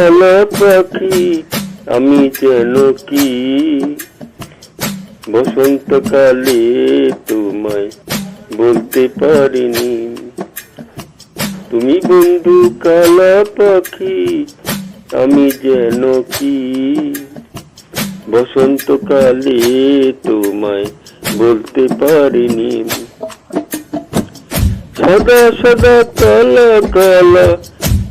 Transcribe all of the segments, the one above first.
পাখি আমি যেন কি? বসন্তকালে তোমায় বলতে পারিনি। তুমি বন্ধু কালা পাখি আমি যেন কি? বসন্তকালে তোমায় বলতে পারিনি। সদা সদা কালা কালা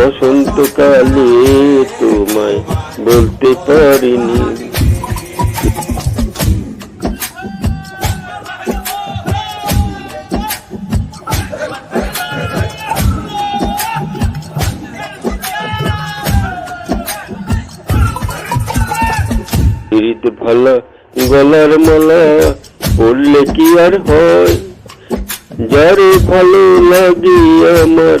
বসন্তকালে তোমায় বলতে পারিনি। ভালা গলার মালা পড়লে কি আর হয়? যারে ভালো লাগে আমার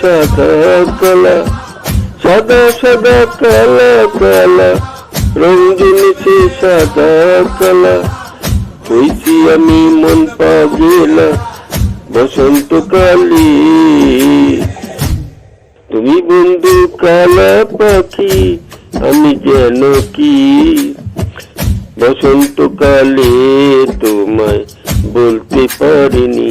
কালা কালা কালা। কালা আমি মন পাগেলা বসন্তকালে তুমি বন্ধু কালা পাখি, আমি যেন কি? বসন্তকালে তোমায় বলতে পারিনি।